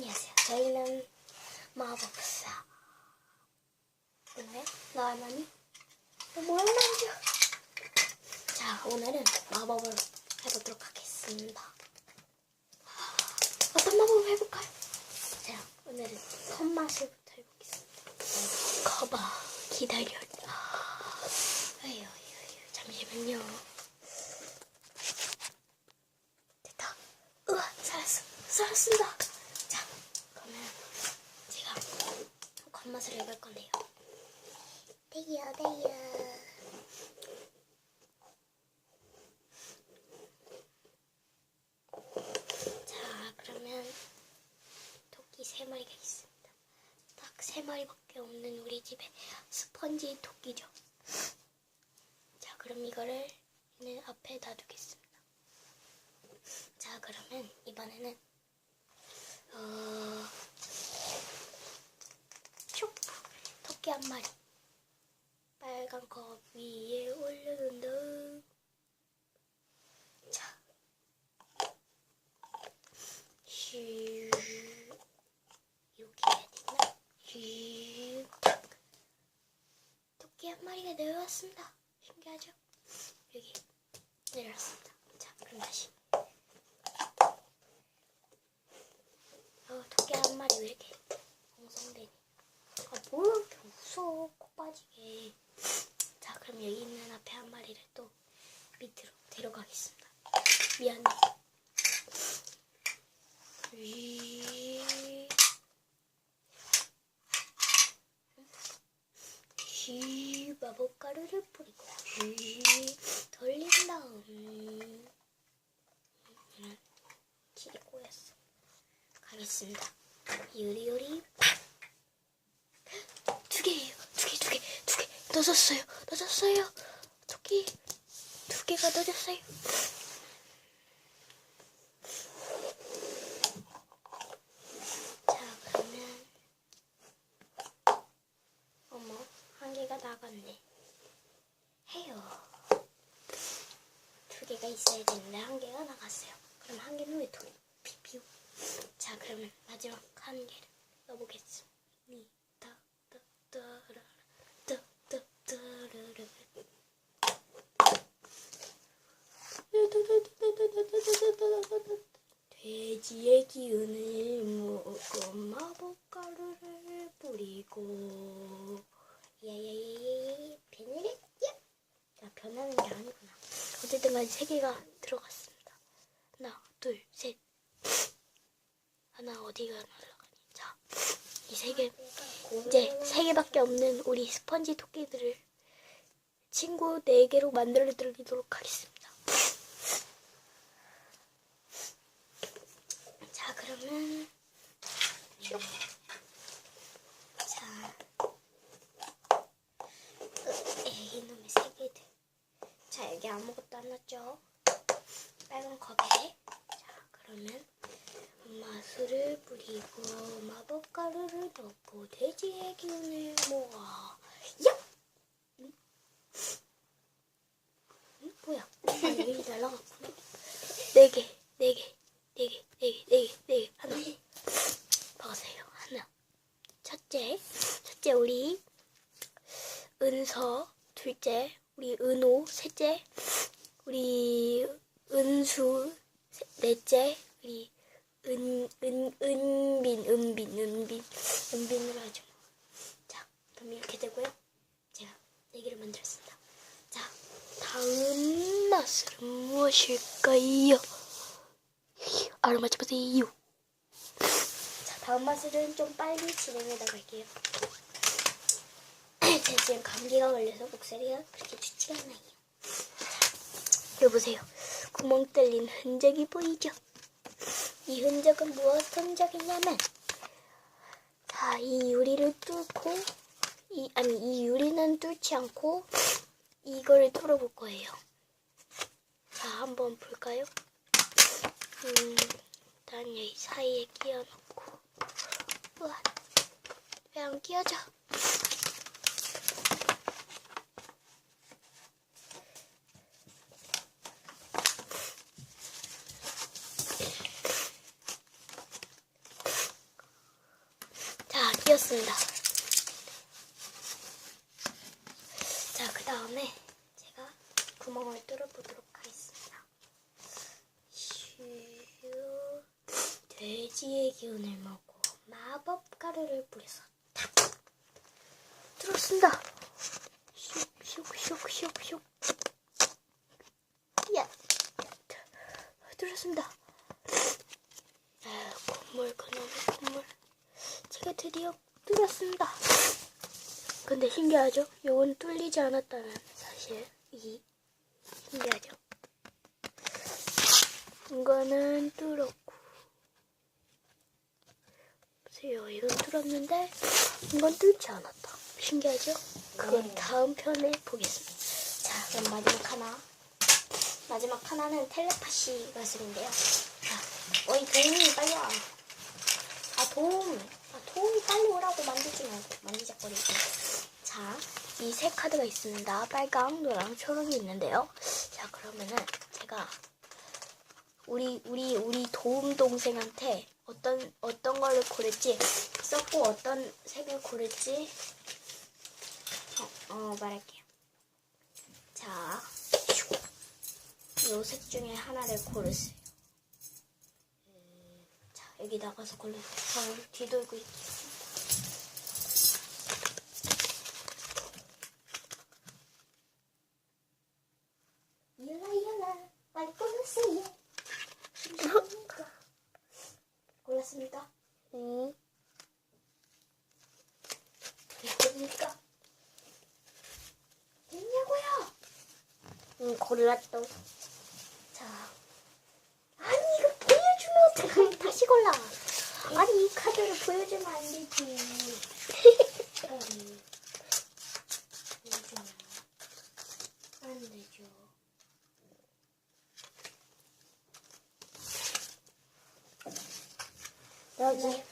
안녕하세요. 저희는 마법사. 근데 너 할머니? 뭘 만져? 자, 오늘은 마법을 해보도록 하겠습니다. 어떤 마법을 해볼까요? 자, 오늘은 컵맛을부터 해보겠습니다. 커봐, 기다려. 아유, 아유, 아유, 잠시만요. 됐다. 우와, 살았어. 살았습니다. 자, 그러면 제가 겉맛을 해볼 건데요. 대기요, 대기요. 자, 그러면 토끼 세 마리가 있습니다. 딱 세 마리밖에 없는 우리 집에 스펀지 토끼죠. 자, 그럼 이거를 앞에 놔두겠습니다. 자, 그러면 이번에는 어, 촉 토끼 한 마리 빨간 컵 위에 올려둔다. 자, 슈 이렇게 해야 되나? 슈 토끼 한 마리가 내려왔습니다. 신기하죠? 여기 내려왔습니다. 자, 그럼 다시. 어, 토끼 한 마리 왜 이렇게 엉성대니? 아, 뭘 이렇게 웃어, 코 빠지게. 자, 그럼 여기 있는 앞에 한 마리를 또 밑으로 데려가겠습니다. 미안해. 위. 휘, 마법 가루를 뿌리고, 휘, 돌린 다음, 음, 길이 꼬였어. 가겠습니다. 요리요리 팍! 두 개예요. 두 개, 두 개, 두 개. 넣어줬어요. 넣어줬어요. 토끼 두 개가 넣어줬어요. 자, 그러면 어머, 한 개가 나갔네. 해요. 두 개가 있어야 되는데 한 개가 나갔어요. 그럼 한 개는 왜 도, 비비우? 자, 그러면 마지막 한 개를 넣어보겠습니다. 따, 따, 따라라, 따, 따, 따라라. 돼 지의 기운을 먹고 마법가루를 뿌리고. 예예예예 변해라 야 변하는 게 아니구나. 어쨌든 간에 세 개가 들어갔습니다. 하나 둘셋. 하나 어디가 날아가니? 자이 세개. 이제 세 개밖에 없는 우리 스펀지 토끼들을 친구 네 개로 만들어 드리도록 하겠습니다 자 그러면 슉. 자 으, 에이 이놈의 세 개들. 자 여기 아무것도 안 넣었죠? 빨간 컵에. 자 그러면 마술을 뿌리고 마법 가루를 넣고 돼지의 기운을 모아 야! 응? 응? 뭐야 아 여기 날라갔구나 네개 네 개, 네 개, 네 개, 네 개, 네 개, 하나. 먹으세요. 하나. 첫째, 첫째 우리 은서, 둘째 우리 은호, 셋째 우리 은수, 세- 넷째 우리 은, 은, 은빈, 은빈, 은빈, 은빈으로 하죠. 자, 그럼 이렇게 되고요. 제가 네 개를 만들었습니다. 자, 다음 맛은 무엇일까요? 알아맞혀 보세요. 자, 다음 맛을은 좀 빨리 진행해 나갈게요. 제가 지금 감기가 걸려서 목소리가 그렇게 좋지가 않아요. 자, 여보세요. 구멍 뚫린 흔적이 보이죠? 이 흔적은 무엇 흔적이냐면, 자, 이 유리를 뚫고, 이, 아니, 이 유리는 뚫지 않고, 이거를 뚫어볼 거예요. 자, 한번 볼까요? 음, 일단 여기 사이에 끼워 넣고. 우와, 왜 안 끼워져? 뚫었습니다. 자, 그 다음에 제가 구멍을 뚫어보도록 하겠습니다. 슈, 돼지의 기운을 먹고 마법 가루를 뿌려서 탁 뚫었습니다. 슉 슉 슉 슉 슉 야 뚫었습니다. 아, 건물 그놈의 건물 제가 드디어 뚫었습니다. 근데 신기하죠? 이건 뚫리지 않았다는 사실. 이 신기하죠? 이거는 뚫었고. 보세요. 이건 뚫었는데 이건 뚫지 않았다. 신기하죠? 그건 다음 편에 보겠습니다. 자 그럼 마지막 하나. 마지막 하나는 텔레파시 가슴인데요. 자 어이 도움이 빨리 와. 아 도움 아 도움이 빨리 오라고 만들지 말고 만지작거리고 자 이 세 카드가 있습니다 빨강 노랑 초록이 있는데요 자 그러면은 제가 우리 우리 우리 도움 동생한테 어떤 어떤 걸로 고를지 썼고 어떤 색을 고를지 어, 어 말할게요. 자, 요색 중에 하나를 고르세요. 자, 여기 나가서 고르세요. 저 뒤돌고 있겠습니다. 일라 일라 빨리 고르세요. 골랐습니다. 네. 됐습니까? 됐냐고요? 응, 골랐어. 자. 아니, 이거 보여주면 어떡해. 다시 골라. 아니, 이 카드를 보여주면 안 되지. 아니, 보여주면 안 되죠. 여기.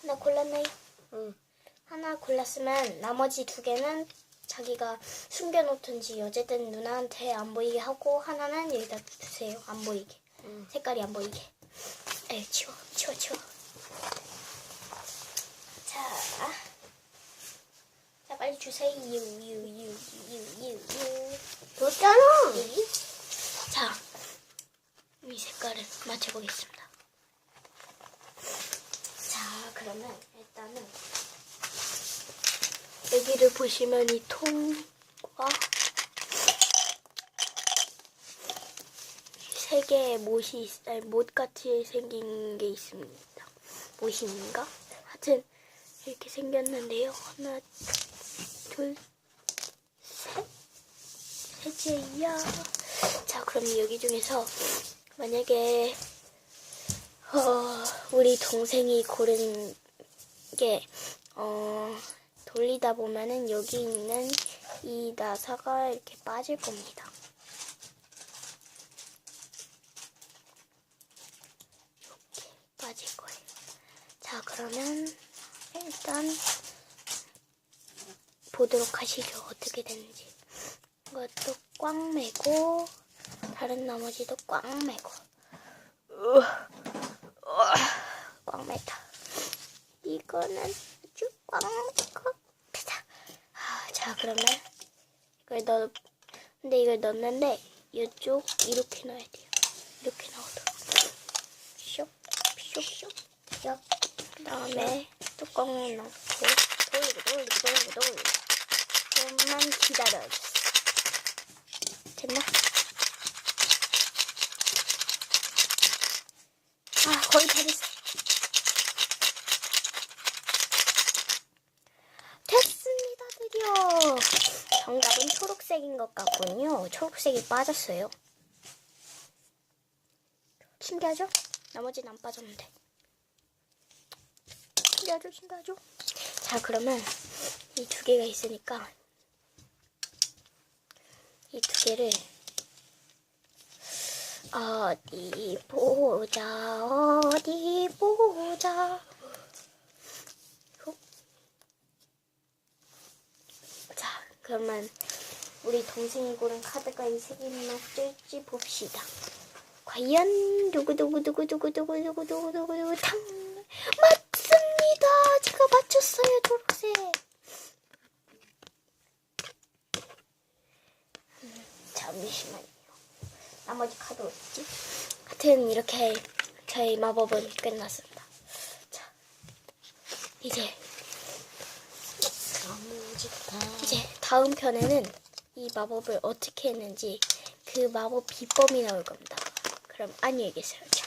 하나 골랐나요? 응. 하나 골랐으면 나머지 두 개는 자기가 숨겨놓든지 어쨌든 누나한테 안 보이게 하고 하나는 여기다 두세요. 안 보이게. 응. 색깔이 안 보이게. 에이, 치워, 치워, 치워. 자. 자, 빨리 주세요. 유, 유, 유, 유, 유, 유. 줬잖아. 여기. 자, 이 색깔을 맞춰보겠습니다. 자, 그러면 일단은 여기를 보시면 이 통과 세 개의 못이 있, 아니, 못같이 생긴 게 있습니다. 못인가? 하여튼 이렇게 생겼는데요. 하나, 둘, 셋. 해제야. 자, 그럼 여기 중에서 만약에 어, 우리 동생이 고른 게 어, 돌리다 보면은 여기 있는 이 나사가 이렇게 빠질 겁니다. 이렇게 빠질 거예요. 자, 그러면 일단 보도록 하시죠. 어떻게 되는지. 이것도 꽉 매고 다른 나머지도 꽉 으아, 꽉 매다 이거는 아주 꽉 매고 아, 자 그러면 이걸 넣 근데 이걸 넣는데 이쪽 이렇게 넣어야 돼요 이렇게 넣어 도 쇽쇽쇽 그 다음에 뚜껑을 넣고 돌리고 돌리고 돌리고 돌리고 좀만 기다려주세요 됐나? 아, 거의 다 됐어. 됐습니다, 드디어. 정답은 초록색인 것 같군요. 초록색이 빠졌어요. 신기하죠? 나머지는 안 빠졌는데. 신기하죠? 신기하죠? 자, 그러면 이 두 개가 있으니까 이 두 개를 어디 보자 어디 보자 후. 자 그러면 우리 동생이 고른 카드가 이 색이 맞을지 봅시다 과연 두구두구두구두구두구두구두구두구 탕 맞습니다. 제가 맞췄어요 초록색. 음, 잠시만요. 나머지 카드 어디지? 하여튼 이렇게 저희 마법은 끝났습니다. 자 이제 이제 다음 편에는 이 마법을 어떻게 했는지 그 마법 비법이 나올 겁니다. 그럼 안녕히 계세요. 자.